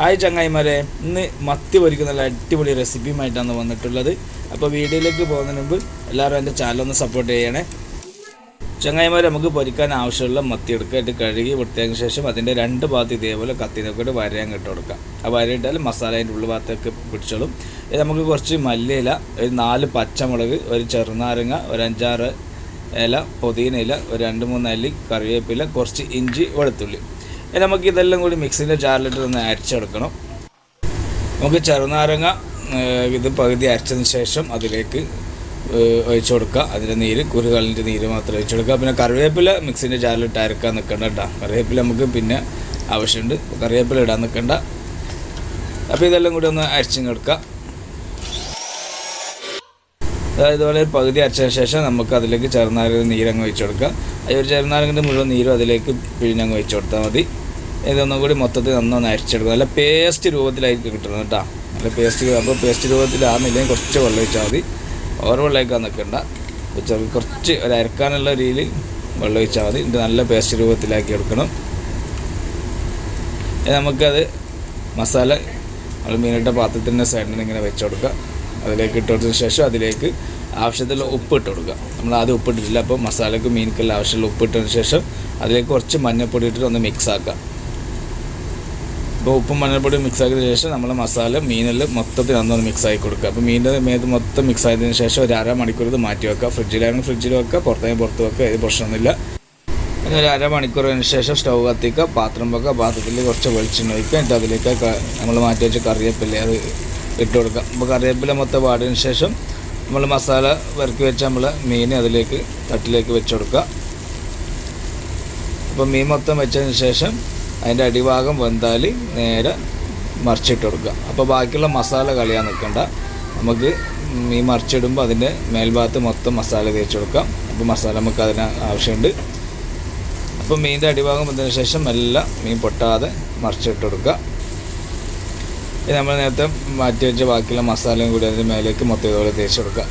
Hi ചങ്ങായിമാരെ ഇന്ന് മത്തി പൊരിക്കുന്ന നല്ല അടിപൊളി റെസിപ്പിയുമായിട്ടാണ് വന്നിട്ടുള്ളത്. അപ്പോൾ വീഡിയോയിലേക്ക് പോകുന്നതിന് മുമ്പ് എല്ലാവരും എന്റെ ചാനൽ ഒന്ന് സപ്പോർട്ട് ചെയ്യണേ. ചങ്ങായിമാരെ നമുക്ക് പൊരിക്കാൻ ആവശ്യമുള്ള മത്തി എടുക്കായിട്ട് കഴുകി വൃത്തിയാക്കിയ ശേഷം അതിന്റെ രണ്ട് ഭാഗത്ത് ഇതേപോലെ കത്തി നോക്കിയിട്ട് വരയാൻ കിട്ടി കൊടുക്കാം. ആ വര ഇട്ടാൽ മസാല അതിന്റെ ഉള്ളു ഭാഗത്തൊക്കെ പിടിച്ചോളും. ഇത് നമുക്ക് കുറച്ച് മല്ലിയില ഒരു നാല് പച്ചമുളക് ഒരു ചെറുനാരങ്ങ ഒരു അഞ്ചാറ് ഇല പുതിന ഇല ഒരു രണ്ട് മൂന്ന് അല്ലി കറിവേപ്പില കുറച്ച് ഇഞ്ചി വെളുത്തുള്ളി. ഇനി നമുക്ക് ഇതെല്ലാം കൂടി മിക്സിന്റെ ജാറിലിട്ട് ഒന്ന് അരച്ചെടുക്കണം. നമുക്ക് ചെറുനാരങ്ങ ഇത് പകുതി അരച്ചതിന് ശേഷം അതിലേക്ക് ഒഴിച്ചു കൊടുക്കുക. അതിന്റെ നീര് കുരുകളിന്റെ നീര് മാത്രം ഒഴിച്ചു കൊടുക്കുക. പിന്നെ കറിവേപ്പില മിക്സിന്റെ ജാറിലിട്ട് അരക്കാൻ നിൽക്കണ്ട കേട്ടോ. കറിവേപ്പില നമുക്ക് പിന്നെ ആവശ്യമുണ്ട്. കറിവേപ്പില ഇടാൻ നിൽക്കണ്ട. അപ്പോൾ ഇതെല്ലാം കൂടി ഒന്ന് അരച്ചിങ്ങെടുക്കുക അതായത് ഇതുപോലെ പകുതി അരച്ചതിന് ശേഷം നമുക്ക് അതിലേക്ക് ചെറുനാരങ്ങ നീരങ്ങ് ഒഴിച്ചു കൊടുക്കുക. ഒരു ചെറുനാരങ്ങന്റെ മുഴുവൻ നീരും അതിലേക്ക് പിഴിഞ്ഞങ്ങ് ഒഴിച്ചു കൊടുത്താൽ മതി. ഇതൊന്നും കൂടി മൊത്തത്തിൽ നന്നൊന്ന് അരിച്ചെടുക്കും. നല്ല പേസ്റ്റ് രൂപത്തിലായിരിക്കും കിട്ടുന്നത് കേട്ടോ. നല്ല പേസ്റ്റ് അപ്പോൾ പേസ്റ്റ് രൂപത്തിലാകുന്നില്ലെങ്കിൽ കുറച്ച് വെള്ളം ഒഴിച്ചാൽ മതി. ഓവർ വെള്ളമൊഴിക്കാൻ നിൽക്കണ്ട ചെറു കുറച്ച് ഒരു അരക്കാനുള്ള രീതിയിൽ വെള്ളം ഒഴിച്ചാൽ മതി. ഇത് നല്ല പേസ്റ്റ് രൂപത്തിലാക്കി എടുക്കണം. നമുക്കത് മസാല നമ്മൾ മീനിട്ട പാത്രത്തിന്റെ സൈഡിൽ ഇങ്ങനെ വെച്ച് കൊടുക്കുക. അതിലേക്ക് ഇട്ട് കൊടുത്തതിന് ശേഷം അതിലേക്ക് ആവശ്യത്തിലുള്ള ഉപ്പ് ഇട്ട് കൊടുക്കുക. നമ്മൾ ആദ്യം ഉപ്പിട്ടിട്ടില്ല അപ്പോൾ മസാലയ്ക്ക് മീനിക്കെല്ലാം ആവശ്യമുള്ള ഉപ്പ് ഇട്ടതിന് ശേഷം അതിലേക്ക് കുറച്ച് മഞ്ഞൾപ്പൊടി ഇട്ടിട്ട് ഒന്ന് മിക്സ് ആക്കുക. അപ്പോൾ ഉപ്പും മഞ്ഞൾപ്പൊടിയും മിക്സ് ആക്കിയതിന് ശേഷം നമ്മൾ മസാല മീനിൽ മൊത്തത്തിൽ നന്നൊന്ന് മിക്സ് ആക്കി കൊടുക്കുക അപ്പോൾ മീനിന്റെ മേത്ത് മൊത്തം മിക്സ് ആയതിനു ശേഷം ഒരു അരമണിക്കൂർ ഇത് മാറ്റി വെക്കുക. ഫ്രിഡ്ജിലാണെങ്കിൽ ഫ്രിഡ്ജിൽ വെക്കുക പുറത്തേക്ക് പുറത്ത് വെക്കുക ഇത് പ്രശ്നമൊന്നുമില്ല പിന്നെ ഒരു അരമണിക്കൂറിന് ശേഷം സ്റ്റൗ കത്തിക്കുക പാത്രം വെക്കുക പാത്രത്തിൽ കുറച്ച് വെളിച്ചെണ്ണ ഒഴിക്കുക എന്നിട്ട് അതിലേക്ക് നമ്മൾ മാറ്റി വെച്ച കറിവേപ്പില അത് ഇട്ട് കൊടുക്കുക. അപ്പോൾ കറിവേപ്പില മൊത്തം പാടിയതിന് ശേഷം നമ്മൾ മസാല വരക്കി വെച്ച നമ്മൾ മീൻ അതിലേക്ക് തട്ടിലേക്ക് വെച്ച് കൊടുക്കുക. അപ്പോൾ മീൻ മൊത്തം വെച്ചതിന് ശേഷം അതിന്റെ അടിഭാഗം വെന്താൽ നേരെ മറിച്ചിട്ട് കൊടുക്കുക. അപ്പോൾ ബാക്കിയുള്ള മസാല കളിയാൻ നിൽക്കണ്ട. നമുക്ക് ഈ മറിച്ചിടുമ്പോൾ അതിന്റെ മേൽഭാഗത്ത് മൊത്തം മസാല തേച്ച് കൊടുക്കാം. അപ്പോൾ മസാല നമുക്ക് അതിന് ആവശ്യമുണ്ട്. അപ്പോൾ മീന്റെ അടിഭാഗം വന്നതിന് ശേഷം എല്ലാം മീൻ പൊട്ടാതെ മറിച്ചിട്ട് കൊടുക്കുക. ഇനി നമ്മൾ നേരത്തെ മാറ്റി വെച്ച ബാക്കിയുള്ള മസാലയും കൂടി അതിന്റെ മേലേക്ക് മൊത്തം ഇതുപോലെ തേച്ച് കൊടുക്കുക.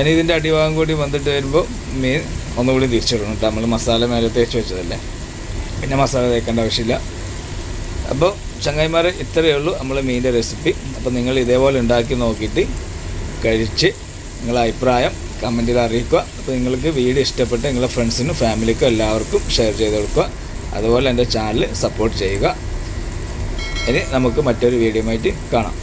ഇനി ഇതിന്റെ അടിഭാഗം കൂടി വന്നിട്ട് വരുമ്പോൾ മീൻ ഒന്നുകൂടി തിരിച്ചിടണം കേട്ടോ. നമ്മൾ മസാല മേലെ തേച്ച് വെച്ചതല്ലേ? പിന്നെ മസാല തേക്കേണ്ട ആവശ്യമില്ല. അപ്പോൾ ചങ്ങായിമാർ ഇത്രയേ ഉള്ളൂ നമ്മളെ മീനിന്റെ റെസിപ്പി. അപ്പോൾ നിങ്ങൾ ഇതേപോലെ ഉണ്ടാക്കി നോക്കിയിട്ട് കഴിച്ച് നിങ്ങളെ അഭിപ്രായം കമന്റിൽ അറിയിക്കുക. അപ്പോൾ നിങ്ങൾക്ക് വീഡിയോ ഇഷ്ടപ്പെട്ട് നിങ്ങളുടെ ഫ്രണ്ട്സിനും ഫാമിലിക്കും എല്ലാവർക്കും ഷെയർ ചെയ്ത് കൊടുക്കുക. അതുപോലെ എന്റെ ചാനൽ സപ്പോർട്ട് ചെയ്യുക. ഇനി നമുക്ക് മറ്റൊരു വീഡിയോ ആയിട്ട് കാണാം.